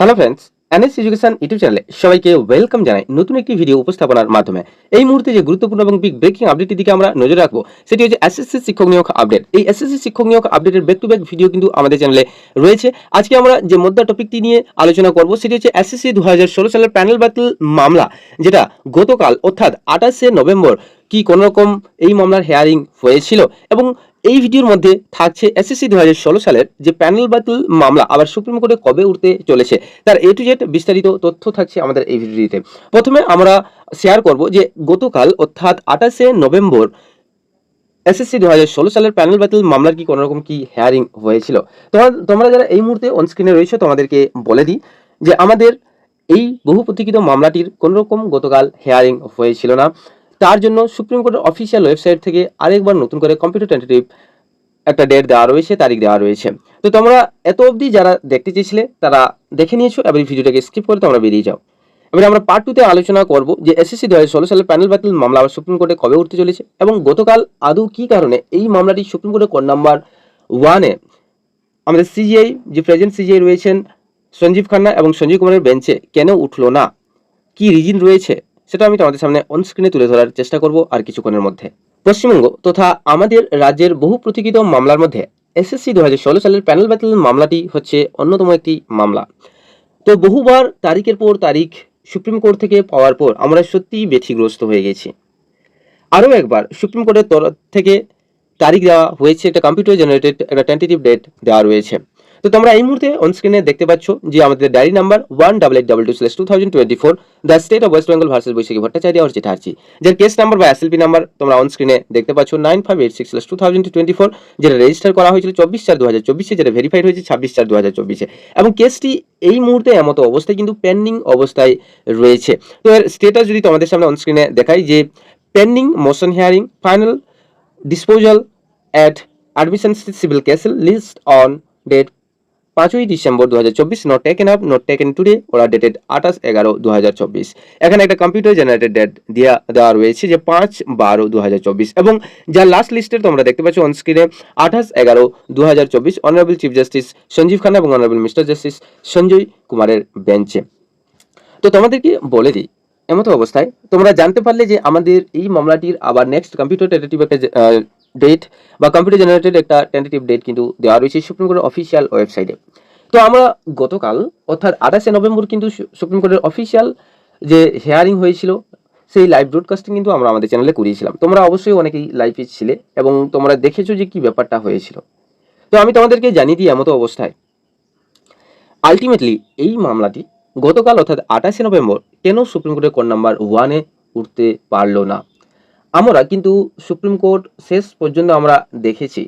Hello friends NS education YouTube চ্যানেলে সবাইকে welcome জানাই নতুন একটি ভিডিও উপস্থাপনার মাধ্যমে। এই মুহূর্তে যে গুরুত্বপূর্ণ এবং বিগ ব্রেকিং আপডেটের দিকে আমরা নজর রাখব, সেটি হচ্ছে এসএসসি শিক্ষক নিয়োগ আপডেট এই এসএসসি শিক্ষক নিয়োগ আপডেটের ব্যাক টু ব্যাক ভিডিও কিন্তু আমাদের চ্যানেলে রয়েছে। আজকে আমরা যে মুদ্রা টপিকটি নিয়ে আলোচনা করব, সেটি হচ্ছে এসএসসি দু হাজার ষোলো সালের প্যানেল বাতিল মামলা, যেটা গতকাল অর্থাৎ আঠাশে নভেম্বর কি কোনোরকম এই মামলার হেয়ারিং হয়েছিল এবং এই ভিডিওর মধ্যে থাকছে এসএসসি দু হাজার ষোলো সালের যে প্যানেল বাতিল মামলা, আবার সুপ্রিম কোর্টে কবে উঠতে চলেছে, তার এ টু জেড বিস্তারিত তথ্য থাকছে আমাদের এই ভিডিওতে। প্রথমে আমরা শেয়ার করব যে গতকাল, অর্থাৎ আঠাশে নভেম্বর এসএসসি দু হাজার ষোলো সালের প্যানেল বাতিল মামলার কি কোনো রকম কি হেয়ারিং হয়েছিল? তোমার, তোমরা যারা এই মুহূর্তে অনস্ক্রিনে রয়েছে, তোমাদেরকে বলে দিই যে আমাদের এই বহু প্রতীক্ষিত মামলাটির কোনোরকম গতকাল হেয়ারিং হয়েছিল না। তার জন্য সুপ্রিম কোর্টের অফিসিয়াল ওয়েবসাইট থেকে আরেকবার নতুন করে কম্পিউটার টেন্টেটিভ একটা ডেট দেওয়া রয়েছে, তারিখ দেওয়া রয়েছে। তো তোমরা এত অবধি যারা দেখতে চেয়েছিলে, তারা দেখে নিয়েছো, এবার ভিডিওটাকে স্কিপ করে তোমরা বেরিয়ে যাও। এবারে আমরা পার্ট টুতে আলোচনা করব যে এসএসসি দু হাজার ষোলো সালের প্যানেল বাতিল মামলা আবার সুপ্রিম কোর্টে কবে উঠতে চলেছে এবং গতকাল আদৌ কী কারণে এই মামলাটি সুপ্রিম কোর্টের কোড নাম্বার ওয়ানে আমাদের সিজিআই যে প্রেজেন্ট সিজিআই রয়েছেন সঞ্জীব খান্না এবং সঞ্জীব কুমারের বেঞ্চে কেন উঠল না? কি রিজিন রয়েছে? সেটা আমি তোমাদের সামনে অনস্ক্রিনে তুলে ধরার চেষ্টা করব আর কিছুক্ষণের মধ্যে। পশ্চিমবঙ্গ তথা আমাদের রাজ্যের বহু প্রতীক্ষিত মামলার মধ্যে এসএসসি দু হাজার ষোলো সালের প্যানেল বাতিল মামলাটি হচ্ছে অন্যতম একটি মামলা। তো বহুবার তারিখের পর তারিখ সুপ্রিম কোর্ট থেকে পাওয়ার পর আমরা সত্যিই ব্যথিগ্রস্ত হয়ে গেছি। আরও একবার সুপ্রিম কোর্টের তরফ থেকে তারিখ দেওয়া হয়েছে একটা কম্পিউটার জেনারেটেড একটা টেন্টেটিভ ডেট দেওয়া রয়েছে। তো তোমরা এই মুহূর্তে অন স্ক্রিনে দেখতে পাচ্ছ যে আমাদের diary number one double eight double two slash two thousand twenty four the state of West Bengal versus Baishakhi Bhattacharjee আর চিঠার্জি যার কেস নাম্বার বা এসএলপি নাম্বার তোমরা অন স্ক্রিনে দেখতে পাচ্ছ nine five eight six slash two thousand twenty four যেটা register করা হয়েছিল চব্বিশ চার দু হাজার চব্বিশে, যেটা ভেরিফাইড হয়েছে ছাব্বিশ চার দু হাজার চব্বিশে। এবং কেসটি এই মুহূর্তে এমতো অবস্থায় কিন্তু পেন্ডিং অবস্থায় রয়েছে। তো এর স্টেটাস যদি তোমাদের সামনে অনস্ক্রিনে দেখাই যে pending motion hearing final disposal at admission civil cause list on date পাঁচই ডিসেম্বর দু হাজার চব্বিশ not taken up not taken up today dated আঠাশ এগারো দু হাজার চব্বিশ। এখানে একটা কম্পিউটার জেনারেটেড ডেট দেওয়া দেওয়া রয়েছে যে পাঁচ বারো দু হাজার চব্বিশ এবং যা লাস্ট লিস্টের তোমরা দেখতে পাচ্ছ অন স্ক্রিনে আঠাশ এগারো দু হাজার চব্বিশ honourable chief justice Sanjiv Khanna এবং অনারেবল মিস্টার জাস্টিস সঞ্জয় কুমারের বেঞ্চে তো তোমাদেরকে বলে দিই, এমতো অবস্থায় তোমরা জানতে পারলে যে আমাদের এই মামলাটির আবার নেক্সট কম্পিউটার টেন্টেটিভ একটা ডেট বা কম্পিউটার জেনারেটেড একটা টেন্টেটিভ ডেট কিন্তু দেওয়া রয়েছে সুপ্রিম কোর্টের অফিসিয়াল ওয়েবসাইটে তো আমরা গতকাল, অর্থাৎ আঠাশে নভেম্বর কিন্তু সুপ্রিম কোর্টের অফিসিয়াল যে হেয়ারিং হয়েছিল, সেই লাইভ ব্রডকাস্টিং কিন্তু আমরা আমাদের চ্যানেলে করিয়েছিলাম। তোমরা অবশ্যই অনেকেই লাইভে ছিলে এবং তোমরা দেখেছ যে কি ব্যাপারটা হয়েছিল। তো আমি তোমাদেরকে জানিয়ে দিই এমতো অবস্থায়। আলটিমেটলি এই মামলাটি গতকাল, অর্থাৎ আঠাশে নভেম্বর, কেন সুপ্রিম কোর্টের কোড নাম্বার ওয়ানে উঠতে পারল না? আমরা কিন্তু সুপ্রিম কোর্ট শেষ পর্যন্ত আমরা দেখেছি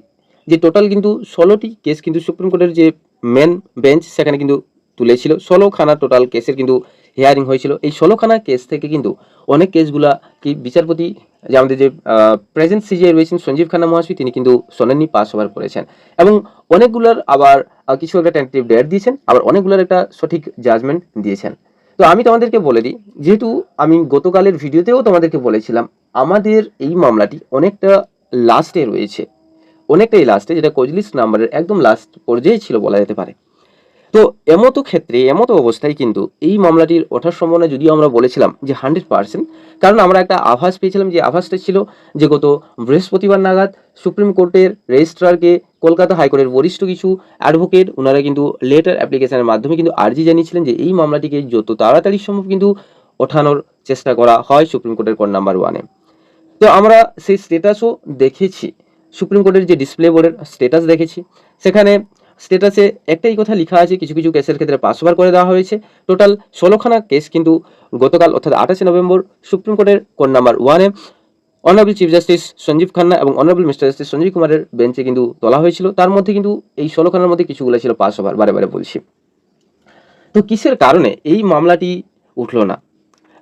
যে টোটাল কিন্তু ষোলোটি কেস কিন্তু সুপ্রিম কোর্টের যে মেন বেঞ্চ সেখানে কিন্তু তুলেছিল। ষোলোখানা টোটাল কেসের কিন্তু হিয়ারিং হয়েছিল। এই ষোলোখানা কেস থেকে কিন্তু অনেক কেসগুলা কি বিচারপতি যে আমাদের যে প্রেজেন্ট সিজিআই রয়েছেন সঞ্জীব খান্না মহাশয়, তিনি কিন্তু শোনেননি পাস ওভার করেছেন। এবং অনেকগুলোর আবার কিছু একটা টেন্টেটিভ ডেট দিয়েছেন, আবার অনেকগুলোর একটা সঠিক জাজমেন্ট দিয়েছেন। তো আমি তোমাদেরকে বলে দিই, যেহেতু আমি গতকালের ভিডিওতেও তোমাদেরকে বলেছিলাম, আমাদের এই মামলাটি অনেকটা লাস্টে রয়েছে। অনেকটাই লাস্টে যেটা কজলিস নাম্বারের একদম লাস্ট পর্যায়ে ছিল বলা যেতে পারে। তো এমতো ক্ষেত্রে, এমতো অবস্থায় কিন্তু এই মামলাটির ওঠার সম্ভাবনা যদিও আমরা বলেছিলাম যে হান্ড্রেড পার্সেন্ট, কারণ আমরা একটা আভাস পেয়েছিলাম যে আভাসটা ছিল যে গত বৃহস্পতিবার নাগাদ সুপ্রিম কোর্টের রেজিস্ট্রারকে কলকাতা হাইকোর্টের বরিষ্ঠ কিছু অ্যাডভোকেট ওনারা কিন্তু লেটার অ্যাপ্লিকেশনের মাধ্যমে কিন্তু আর্জি জানিয়েছিলেন যে এই মামলাটিকে যত তাড়াতাড়ি সম্ভব কিন্তু ওঠানোর চেষ্টা করা হয় সুপ্রিম কোর্টের কোড নাম্বার ওয়ানে। তো আমরা সেই স্টেটাসও দেখেছি। সুপ্রিম কোর্টের যে ডিসপ্লে বোর্ডের স্টেটাস দেখেছি। সেখানে স্টেটাসে একটাই কথা লেখা আছে কিছু কিছু কেসের ক্ষেত্রে পাস ওভার করে দেওয়া হয়েছে। টোটাল ষোলোখানা কেস কিন্তু গতকাল অর্থাৎ আঠাশে নভেম্বর সুপ্রিম কোর্টের কোড নাম্বার ওয়ানে honourable chief justice Sanjiv Khanna এবং অনারেবল মিস্টার জাস্টিস সঞ্জীব কুমারের বেঞ্চে কিন্তু তোলা হয়েছিল। তার মধ্যে কিন্তু এই ষোলোখানার মধ্যে কিছুগুলো ছিল পাস ওভার বারে বারে বলছি। তো কিসের কারণে এই মামলাটি উঠল না?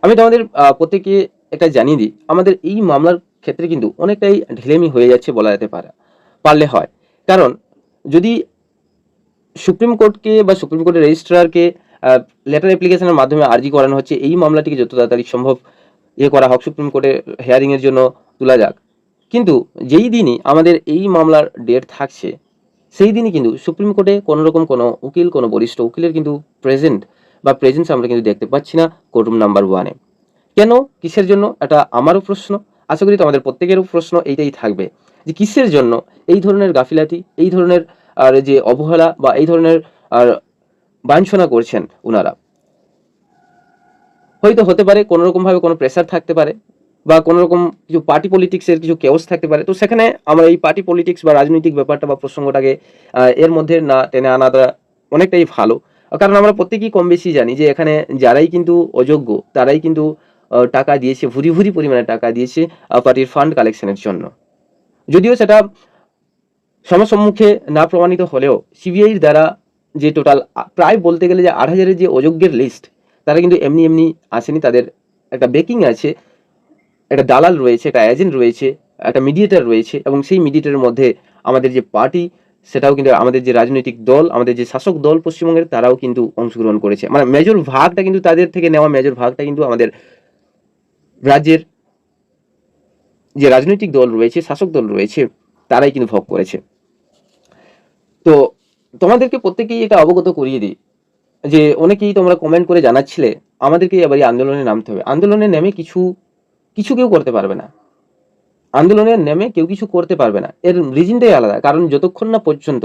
আমি তোমাদের আহ, প্রত্যেককে একটা জানিয়ে দিই আমাদের এই মামলার ক্ষেত্রে কিন্তু অনেকটাই ঢিলেমি হয়ে যাচ্ছে বলা যেতে পারে পারলে হয়। কারণ যদি সুপ্রিম কোর্টকে বা সুপ্রিম কোর্টের রেজিস্ট্রারকে লেটার অ্যাপ্লিকেশনের মাধ্যমে আর্জি করানো হচ্ছে, এই মামলাটিকে যত তাড়াতাড়ি সম্ভব ইয়ে করা হোক, সুপ্রিম কোর্টে হেয়ারিংয়ের জন্য তোলা যাক। কিন্তু যেই দিনই আমাদের এই মামলার ডেট থাকছে, সেই দিনই কিন্তু সুপ্রিম কোর্টে কোনো রকম কোনো উকিল, কোনো বরিষ্ঠ উকিলের কিন্তু প্রেজেন্ট বা প্রেজেন্স আমরা কিন্তু দেখতে পাচ্ছি না কোর্টরুম নাম্বার ওয়ানে কেন? কিসের জন্য? এটা আমারও প্রশ্ন। আশা করি তোমাদের প্রত্যেকেরও প্রশ্ন এইটাই থাকবে যে কিসের জন্য এই ধরনের গাফিলাতি, এই ধরনের আর যে অবহেলা বা এই ধরনের, আর বাঞ্ছনা করছেন ওনারা হয়তো হতে পারে কোনো রকমভাবে কোনো প্রেশার থাকতে পারে বা কোনো রকম কিছু পার্টি পলিটিক্সের কিছু কেওস থাকতে পারে। তো সেখানে আমরা এই পার্টি পলিটিক্স বা রাজনৈতিক ব্যাপারটা বা প্রসঙ্গটাকে এর মধ্যে না টেনে আনাটা অনেকটাই ভালো। কারণ আমরা প্রত্যেকেই কম বেশি জানি যে এখানে যারাই কিন্তু অযোগ্য, তারাই কিন্তু টাকা দিয়েছে, ভুরি ভুরি পরিমাণে টাকা দিয়েছে পার্টির ফান্ড কালেকশনের জন্য। যদিও সেটা সমসম্মুখে না প্রমাণিত হলেও সিবিআইর দ্বারা যে টোটাল প্রায় বলতে গেলে যে আট হাজারের যে অযোগ্যের লিস্ট তারা কিন্তু এমনি এমনি আসেনি। তাদের একটা বেকিং আছে, একটা দালাল রয়েছে, একটা এজেন্ট রয়েছে, একটা মিডিয়েটার রয়েছে এবং সেই মিডিয়েটারের মধ্যে আমাদের যে পার্টি সেটাও কিন্তু আমাদের যে রাজনৈতিক দল, আমাদের যে শাসক দল পশ্চিমবঙ্গের, তারাও কিন্তু অংশগ্রহণ করেছে। মানে মেজর ভাগটা কিন্তু তাদের থেকে নেওয়া মেজর ভাগটা কিন্তু আমাদের রাজ্যের যে রাজনৈতিক দল রয়েছে, শাসক দল রয়েছে তারাই কিন্তু ভোগ করেছে। তো তোমাদেরকে প্রত্যেকেই এটা অবগত করিয়ে দিই যে অনেকেই তোমরা কমেন্ট করে জানাচ্ছিলে, আমাদেরকে এবার এই আন্দোলনে নামতে হবে। আন্দোলনে নেমে কিছু কিছু কেউ করতে পারবে না। আন্দোলনে নেমে কেউ কিছু করতে পারবে না। এর রিজনটাই আলাদা। কারণ যতক্ষণ না পর্যন্ত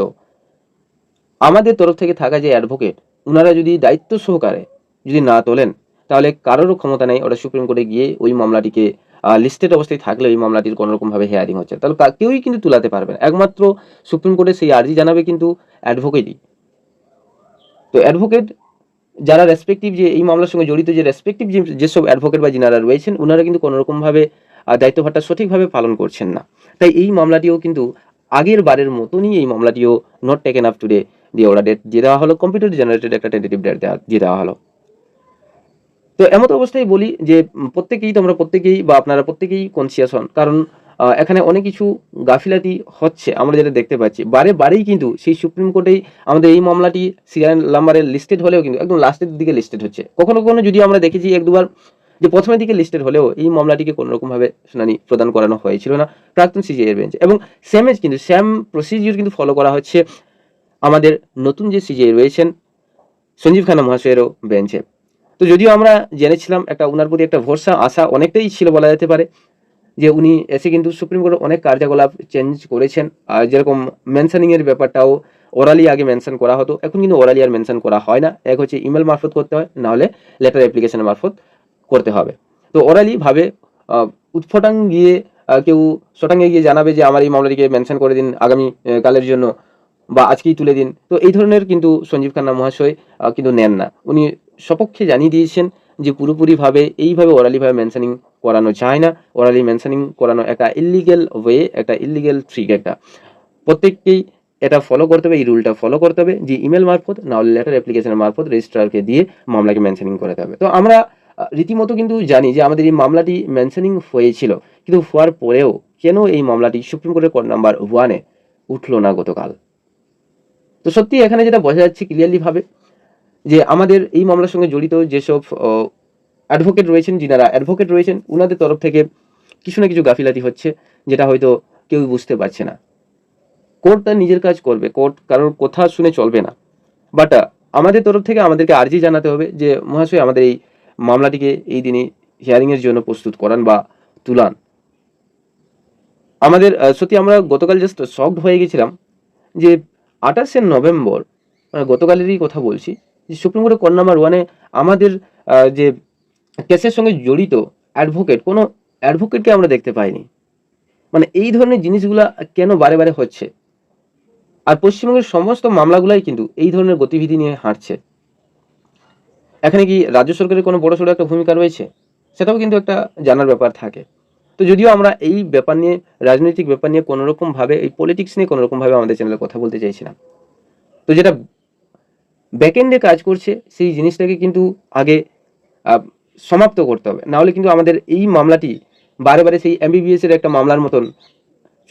আমাদের তরফ থেকে থাকা যে অ্যাডভোকেট ওনারা যদি দায়িত্ব সহকারে যদি না তোলেন, তাহলে কারোরও ক্ষমতা নেই। ওরা সুপ্রিম কোর্টে গিয়ে ওই মামলাটিকে লিস্টেড অবস্থায় থাকলে ওই মামলাটির কোনোরকমভাবে হেয়ারিং হচ্ছে তাহলে কেউই কিন্তু তুলাতে পারবেন একমাত্র সুপ্রিম কোর্টে সেই আর্জি জানাবে কিন্তু অ্যাডভোকেটই তো অ্যাডভোকেট যারা রেসপেক্টিভ যে এই মামলার সঙ্গে জড়িত, যে রেসপেক্টিভ যেসব অ্যাডভোকেট বা যিনারা রয়েছেন ওনারা কিন্তু কোনোরকমভাবে দায়িত্বভারটা সঠিকভাবে পালন করছেন না। তাই এই মামলাটিও কিন্তু আগের বারের মতনই এই মামলাটিও নট টেকেন আপ টুডে দিয়ে ওরা ডেট দিয়ে দেওয়া হলো কম্পিউটার জেনারেটেড একটা টেন্টেটিভ ডেট দেওয়া দিয়ে দেওয়া হলো। তো এমত অবস্থায় বলি যে প্রত্যেকেই তোমরা প্রত্যেকেই বা আপনারা প্রত্যেকেই কনসিয়াস হন। কারণ এখানে অনেক কিছু গাফিলাতি হচ্ছে, আমরা যেটা দেখতে পাচ্ছি। বারে বারেই কিন্তু সেই সুপ্রিম কোর্টেই আমাদের এই মামলাটি সিরিয়াল নাম্বারে লিস্টেড হলেও কিন্তু, একদম লাস্টের দিকে লিস্টেড হচ্ছে। কখনো কখনো যদি আমরা দেখেছি এক দুবার যে প্রথমের দিকে লিস্টেড হলেও এই মামলাটিকে কোনো রকমভাবে শুনানি প্রদান করানো হয়েছিল না, প্রাক্তন সিজিআই বেঞ্চ এবং সেমেজ কিন্তু সেম প্রসিজিওর কিন্তু ফলো করা হচ্ছে আমাদের নতুন যে সিজিআই রয়েছেন সঞ্জীব খানা মহাশয়েরও বেঞ্চে তো যদিও আমরা জেনেছিলাম একটা ওনার প্রতি একটা ভরসা, আশা অনেকটাই ছিল বলা যেতে পারে, যে উনি এসে কিন্তু সুপ্রিম কোর্টের অনেক কার্যকলাপ চেঞ্জ করেছেন। আর যেরকম মেনশনিং এর ব্যাপারটাও ওরালি আগে মেনশন করা হতো, এখন কিন্তু ওরালি আর মেনশন করা হয় না। এক হচ্ছে ইমেল মারফত করতে হয় নাহলে লেটার অ্যাপ্লিকেশনের মারফত করতে হবে। তো ওরালি ভাবে উৎফটাং গিয়ে কেউ শটাঙ্গে গিয়ে জানাবে যে, আমার এই মামলাটিকে মেনশন করে দিন, আগামী কালের জন্য। বা আজকেই তুলে দিন। তো এই ধরনের কিন্তু সঞ্জীব খান্না মহাশয় কিন্তু নেন না। উনি সপক্ষে জানিয়ে দিয়েছেন যে পুরোপুরিভাবে এইভাবে ওরালিভাবে মেনশনিং করানো যায় না। ওরালি মেনশনিং করানো একটা ইলিগেল ওয়ে একটা ইলিগেল ট্রিক একটা। প্রত্যেককেই এটা ফলো করতে হবে, এই রুলটা ফলো করতে হবে যে ইমেল মারফত, না হলে লেটার অ্যাপ্লিকেশনের মারফত রেজিস্ট্রারকে দিয়ে মামলাকে মেনশনিং করাতে হবে। তো আমরা রীতিমতো কিন্তু জানি যে আমাদের এই মামলাটি মেনশনিং হয়েছিল, কিন্তু হওয়ার পরেও কেন এই মামলাটি সুপ্রিম কোর্টের কোর্ট নাম্বার ওয়ানে উঠল না গতকাল? তো সত্যি এখানে যেটা বোঝা যাচ্ছে ক্লিয়ারলি ভাবে যে আমাদের এই মামলার সঙ্গে জড়িত যেসব অ্যাডভোকেট রয়েছেন, যিনারা অ্যাডভোকেট রয়েছেন ওনাদের তরফ থেকে কিছু না কিছু গাফিলাতি হচ্ছে, যেটা হয়তো কেউ বুঝতে পারছে না। কোর্ট তার নিজের কাজ করবে, কোর্ট কারোর কথা শুনে চলবে না। বাট আমাদের তরফ থেকে আমাদেরকে আর্জি জানাতে হবে যে, মহাশয়, আমাদের এই মামলাটিকে এই দিনে হিয়ারিংয়ের জন্য প্রস্তুত করান বা তুলান। আমাদের সত্যি আমরা গতকাল জাস্ট শকড হয়ে গেছিলাম যে আঠাশে নভেম্বর মানে গতকালেরই কথা বলছি, যে সুপ্রিম কোর্টের কোর্ট নাম্বার ওয়ানে আমাদের যে কেসের সঙ্গে জড়িত অ্যাডভোকেট কোনো অ্যাডভোকেটকে আমরা দেখতে পাইনি। মানে এই ধরনের জিনিসগুলা কেন বারে বারে হচ্ছে? আর পশ্চিমবঙ্গের সমস্ত মামলাগুলাই কিন্তু এই ধরনের গতিবিধি নিয়ে হাঁটছে। এখানে কি রাজ্য সরকারের কোনো বড় সড়ো একটা ভূমিকা রয়েছে? সেটাও কিন্তু একটা জানার ব্যাপার থাকে। তো যদিও আমরা এই ব্যাপার নিয়ে, রাজনৈতিক ব্যাপার নিয়ে কোনো রকম ভাবে এই পলিটিক্স নিয়ে কোনো রকম ভাবে আমাদের চ্যানেলে কথা বলতে চাইছি না তো যেটা ব্যাকএন্ডে কাজ করছে, সেই জিনিসটাকে কিন্তু আগে সমাপ্ত করতে হবে। নাহলে কিন্তু আমাদের এই মামলাটি বারে বারে সেই এমবিবিএস এর একটা মামলার মতন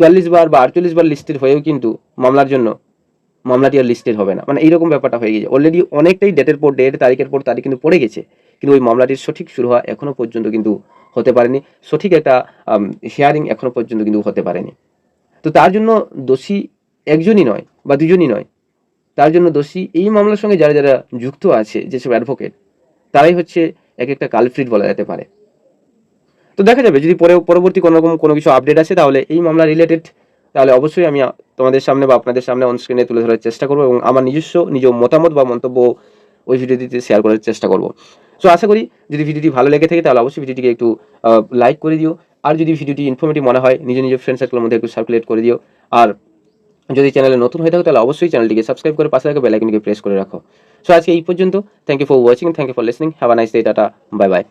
চুয়াল্লিশ বার বা আটচল্লিশ বার লিস্টেড হয়েও কিন্তু মামলার জন্য মামলাটি আর লিস্টেড হবে না। মানে এইরকম ব্যাপারটা হয়ে গেছে অলরেডি অনেকটাই ডেটের পর ডেট তারিখের পর তারিখ কিন্তু পড়ে গেছে। কিন্তু ওই মামলাটির সঠিক শুরু হওয়া এখনও পর্যন্ত কিন্তু হতে পারেনি। সঠিক একটা হিয়ারিং এখনও পর্যন্ত কিন্তু হতে পারেনি। তো তার জন্য দোষী একজনই নয় বা দুজনই নয়। তার জন্য দোষী এই মামলার সঙ্গে যারা যারা যুক্ত আছে, যেসব অ্যাডভোকেট তারাই হচ্ছে এক একটা কালফ্রিট বলা যেতে পারে। তো দেখা যাবে, যদি পরে পরবর্তী কোনো রকম কোনো কিছু আপডেট আসে, তাহলে এই মামলা রিলেটেড তাহলে অবশ্যই আমি তোমাদের সামনে বা আপনাদের সামনে অনস্ক্রিনে তুলে ধরার চেষ্টা করব এবং আমার নিজস্ব নিজ মতামত বা মন্তব্য ওই ভিডিওটিতে শেয়ার করার চেষ্টা করব। সো আশা করি যদি ভিডিওটি ভালো লেগে থাকে, তাহলে অবশ্যই ভিডিওটিকে একটু লাইক করে দিও। আর যদি ভিডিওটি ইনফরমেটিভ মনে হয় নিজের নিজের ফ্রেন্ড সার্কেলের মধ্যে একটু সার্কুলেট করে দিও। আর যদি চ্যানেলে নতুন হয়ে থাকো, তাহলে অবশ্যই চ্যানেলটিকে সাবস্ক্রাইব করে পাশে থাকা বেলাইকনকে প্রেস করে রাখো। সো আজকে এই পর্যন্ত। Thank you for watching thank you for listening have a nice day tata bye by